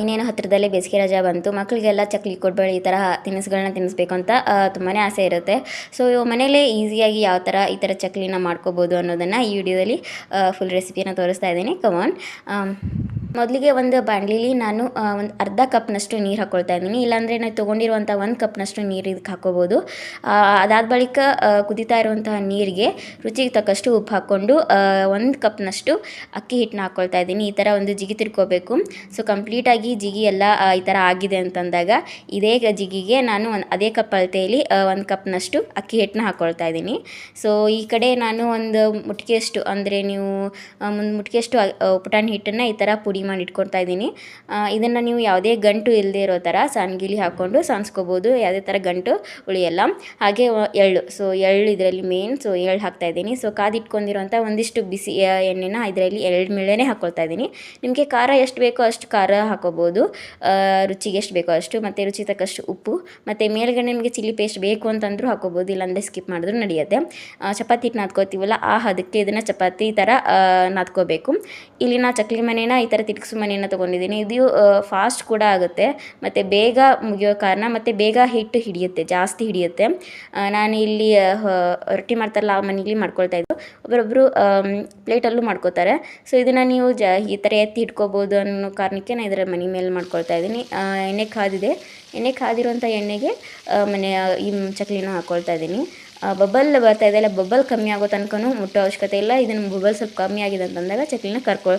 ಇನ್ನೇನು ಹತ್ತಿರದಲ್ಲೇ ಬೇಸಿಗೆ ರಜಾ ಬಂತು ಮಕ್ಕಳಿಗೆಲ್ಲ ಚಕ್ಲಿ ಕೊಡ್ಬೇಡಿ, ಈ ಥರ ತಿನಿಸುಗಳನ್ನ ತಿನ್ನಿಸ್ಬೇಕು ಅಂತ ತುಂಬಾ ಆಸೆ ಇರುತ್ತೆ. ಸೊ ಮನೇಲೇ ಈಸಿಯಾಗಿ ಯಾವ ಥರ ಈ ಥರ ಚಕ್ಲಿನ ಮಾಡ್ಕೋಬೋದು ಅನ್ನೋದನ್ನು ಈ ವಿಡಿಯೋದಲ್ಲಿ ಫುಲ್ ರೆಸಿಪಿಯನ್ನು ತೋರಿಸ್ತಾ ಇದ್ದೀನಿ. ಕಮಾನ್ ಮೊದಲಿಗೆ ಒಂದು ಬಾಣಲಿಲಿ ನಾನು ಒಂದು ಅರ್ಧ ಕಪ್ನಷ್ಟು ನೀರು ಹಾಕ್ಕೊಳ್ತಾ ಇದ್ದೀನಿ. ಇಲ್ಲಾಂದರೆ ನಾನು ತೊಗೊಂಡಿರುವಂಥ ಒಂದು ಕಪ್ನಷ್ಟು ನೀರು ಇದಕ್ಕೆ ಹಾಕ್ಕೋಬೋದು ಅದಾದ ಬಳಿಕ ಕುದಿತಾ ಇರುವಂತಹ ನೀರಿಗೆ ರುಚಿಗೆ ತಕ್ಕಷ್ಟು ಉಪ್ಪು ಹಾಕ್ಕೊಂಡು ಒಂದು ಕಪ್ನಷ್ಟು ಅಕ್ಕಿ ಹಿಟ್ಟನ್ನ ಹಾಕ್ಕೊಳ್ತಾ ಇದ್ದೀನಿ. ಈ ಥರ ಒಂದು ಜಿಗಿ ತಿರ್ಕೋಬೇಕು. ಸೊ ಕಂಪ್ಲೀಟಾಗಿ ಜಿಗಿ ಎಲ್ಲ ಈ ಥರ ಆಗಿದೆ ಅಂತಂದಾಗ ಇದೇ ಜಿಗಿಗೆ ನಾನು ಒಂದು, ಅದೇ ಕಪ್ ಅಳತೆಯಲ್ಲಿ ಒಂದು ಕಪ್ನಷ್ಟು ಅಕ್ಕಿ ಹಿಟ್ಟನ್ನ ಹಾಕ್ಕೊಳ್ತಾ ಇದ್ದೀನಿ. ಸೊ, ಈ ಕಡೆ ನಾನು ಒಂದು ಮುಟ್ಕೆಯಷ್ಟು, ಅಂದರೆ ನೀವು ಒಂದು ಮುಟ್ಕೆಯಷ್ಟು ಪುಟಾಣಿ ಹಿಟ್ಟನ್ನು ಈ ಥರ ಪುಡಿ ಮಾಡಿ ಇಟ್ಕೊಳ್ತಾ ಇದ್ದೀನಿ. ಇದನ್ನು ನೀವು ಯಾವುದೇ ಗಂಟು ಇಲ್ಲದೆ ಇರೋ ಥರ ಸಣ್ಣಗಿಲಿ ಹಾಕ್ಕೊಂಡು ಸಾನ್ಸ್ಕೋಬೋದು. ಯಾವುದೇ ಥರ ಗಂಟು ಉಳಿಯಲ್ಲ. ಹಾಗೆ ಎಳ್ಳು. ಸೊ ಎಳ್ಳು ಇದರಲ್ಲಿ ಮೇನ್ ಸೊ ಎಳ್ಳು ಹಾಕ್ತಾ ಇದ್ದೀನಿ. ಸೊ ಕಾದಿಟ್ಕೊಂಡಿರೋಂಥ ಒಂದಿಷ್ಟು ಬಿಸಿ ಎಣ್ಣೆನ ಇದರಲ್ಲಿ ಎಳ್ಳು ಮೇಳೆನೇ ಹಾಕ್ಕೊಳ್ತಾ ಇದ್ದೀನಿ. ನಿಮಗೆ ಖಾರ ಎಷ್ಟು ಬೇಕೋ ಅಷ್ಟು ಖಾರ ಹಾಕೋಬೋದು. ರುಚಿಗೆ ಎಷ್ಟು ಬೇಕೋ ಅಷ್ಟು, ಮತ್ತು ರುಚಿ ತಕ್ಕಷ್ಟು ಉಪ್ಪು, ಮತ್ತು ಮೇಲ್ಗಡೆ ನಿಮಗೆ ಚಿಲ್ಲಿ ಪೇಸ್ಟ್ ಬೇಕು ಅಂತಂದ್ರೂ ಹಾಕೋಬೋದು. ಇಲ್ಲಾಂದರೆ ಸ್ಕಿಪ್ ಮಾಡಿದ್ರು ನಡೆಯುತ್ತೆ. ಚಪಾತಿ ಹಿಟ್ಟು ನಾದ್ಕೋತೀವಲ್ಲ, ಆ ಹದಕ್ಕೆ ಇದನ್ನು ಚಪಾತಿ ಥರ ನಾದ್ಕೋಬೇಕು. ಇಲ್ಲಿ ನಾ ಚಕ್ಲಿ ಮನೇನ ಈ ಥರ ತಿರ್ಗಿಸು ಮನೇನ ತೊಗೊಂಡಿದ್ದೀನಿ. ಇದು ಫಾಸ್ಟ್ ಕೂಡ ಆಗುತ್ತೆ. ಮತ್ತು ಬೇಗ ಮುಗಿಯೋ ಕಾರಣ ಮತ್ತು ಬೇಗ ಹಿಟ್ಟು ಹಿಡಿಯುತ್ತೆ, ಜಾಸ್ತಿ ಹಿಡಿಯುತ್ತೆ. ನಾನು ಇಲ್ಲಿ ರೊಟ್ಟಿ ಮಾಡ್ತಾರಲ್ಲ ಆ ಮನೆಯಲ್ಲಿ ಮಾಡ್ಕೊಳ್ತಾ ಇದ್ದು. ಒಬ್ಬರೊಬ್ಬರು ಪ್ಲೇಟಲ್ಲೂ ಮಾಡ್ಕೋತಾರೆ. ಸೊ ಇದನ್ನು ನೀವು ಜ, ಈ ಥರ ಎತ್ತಿ ಇಟ್ಕೋಬೋದು ಅನ್ನೋ ಕಾರಣಕ್ಕೆ ನಾನು ಇದರ ಮನೆ ಮೇಲೆ ಮಾಡ್ಕೊಳ್ತಾ ಇದ್ದೀನಿ. ಎಣ್ಣೆ ಕಾದಿದೆ. ಎಣ್ಣೆ ಕಾದಿರುವಂಥ ಎಣ್ಣೆಗೆ ಮನೆ, ಈ ಚಕ್ಲಿನ ಹಾಕ್ಕೊಳ್ತಾ ಇದ್ದೀನಿ. ಬಬಲ್ ಬರ್ತಾ ಇದೆ ಅಲ್ಲ, ಬಬಲ್ ಕಮ್ಮಿ ಆಗೋ ತನಕನೂ ಮುಟ್ಟೋ ಅವಶ್ಯಕತೆ ಇಲ್ಲ. ಇದನ್ನು ಬಬಲ್ ಸ್ವಲ್ಪ ಕಮ್ಮಿ ಆಗಿದೆ ಅಂತಂದಾಗ ಚಕ್ಲಿನ ಕರ್ಕೊ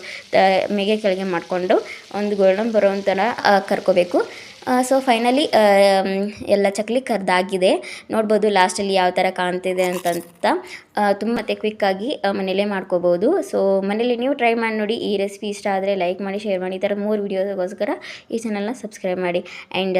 ಮೇಗೆ ಕೆಳಗೆ ಮಾಡಿಕೊಂಡು ಒಂದು ಗೋಲ್ಡನ್ ಬರೋ ಥರ ಕರ್ಕೋಬೇಕು. ಸೊ ಫೈನಲಿ ಎಲ್ಲ ಚಕ್ಲಿ ಕರ್ದಾಗಿದೆ. ನೋಡ್ಬೋದು ಲಾಸ್ಟಲ್ಲಿ ಯಾವ ಥರ ಕಾಣ್ತಿದೆ ಅಂತಂತ. ತುಂಬ ಮತ್ತೆ ಕ್ವಿಕ್ಕಾಗಿ ಮನೇಲೇ ಮಾಡ್ಕೋಬೋದು. ಸೊ ಮನೇಲಿ ನೀವು ಟ್ರೈ ಮಾಡಿ ನೋಡಿ. ಈ ರೆಸಿಪಿ ಇಷ್ಟ ಆದರೆ ಲೈಕ್ ಮಾಡಿ ಶೇರ್ ಮಾಡಿ. ಈ ಥರ ಮೂರು ವೀಡಿಯೋಗೋಸ್ಕರ ಈ ಚಾನಲ್ನ ಸಬ್ಸ್ಕ್ರೈಬ್ ಮಾಡಿ. And